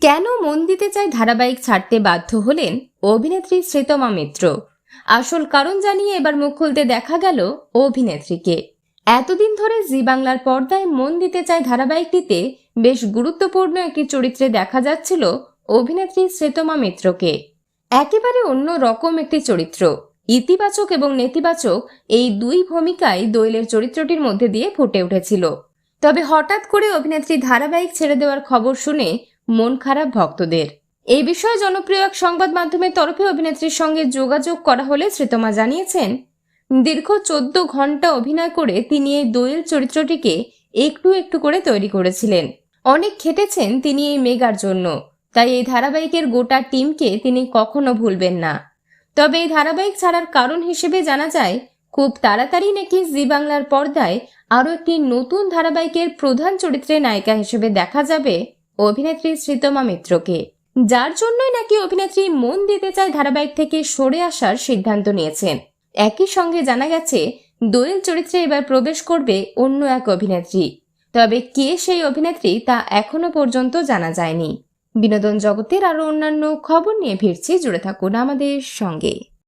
কেন মন দিতে চাই ধারাবাহিক ছাড়তে বাধ্য হলেন অভিনেত্রী শ্রীতমা মিত্র? আসল কারণ জানিয়ে এবার মুখ খুলতে দেখা গেল অভিনেত্রীকে। এতদিন ধরে জি বাংলার পর্দায় মন দিতে চায় ধারাবাহিকটিতে বেশ গুরুত্বপূর্ণ একটি চরিত্রে দেখা যাচ্ছিল অভিনেত্রী শ্রীতমা মিত্রকে। একেবারে অন্য রকম একটি চরিত্র। ইতিবাচক এবং নেতিবাচক এই দুই ভূমিকায় দোয়েলের চরিত্রটির মধ্যে দিয়ে ফুটে উঠেছিল। তবে হঠাৎ করে অভিনেত্রী ধারাবাহিক ছেড়ে দেওয়ার খবর শুনে মন খারাপ ভক্তদের। এই বিষয়ে জনপ্রিয় এক সংবাদ মাধ্যমের তরফে অভিনেত্রীর সঙ্গে যোগাযোগ করা হলে শ্রীতমা জানিয়েছেন, দীর্ঘ চোদ্দ ঘণ্টা অভিনয় করে তিনি এই দোয়েল চরিত্রটিকে একটু একটু করে তৈরি করেছিলেন। অনেক খেটেছেন তিনি এই মেগার জন্য। তাই এই ধারাবাহিকের গোটা টিমকে তিনি কখনো ভুলবেন না। তবে এই ধারাবাহিক ছাড়ার কারণ হিসেবে জানা যায়, খুব তাড়াতাড়ি নাকি জি বাংলার পর্দায় আরও একটি নতুন ধারাবাহিকের প্রধান চরিত্রে নায়িকা হিসেবে দেখা যাবে অভিনেত্রী শ্রীতমা মিত্রকে। যার জন্যই নাকি অভিনেত্রী মন দিতে চায় ধারাবাহিক থেকে সরে আসার সিদ্ধান্ত নিয়েছেন। একই সঙ্গে জানা গেছে, দোয়েল চরিত্রে এবার প্রবেশ করবে অন্য এক অভিনেত্রী। তবে কে সেই অভিনেত্রী তা এখনও পর্যন্ত জানা যায়নি। বিনোদন জগতের আরও অন্যান্য খবর নিয়ে ফিরছি। জুড়ে থাকুন আমাদের সঙ্গে।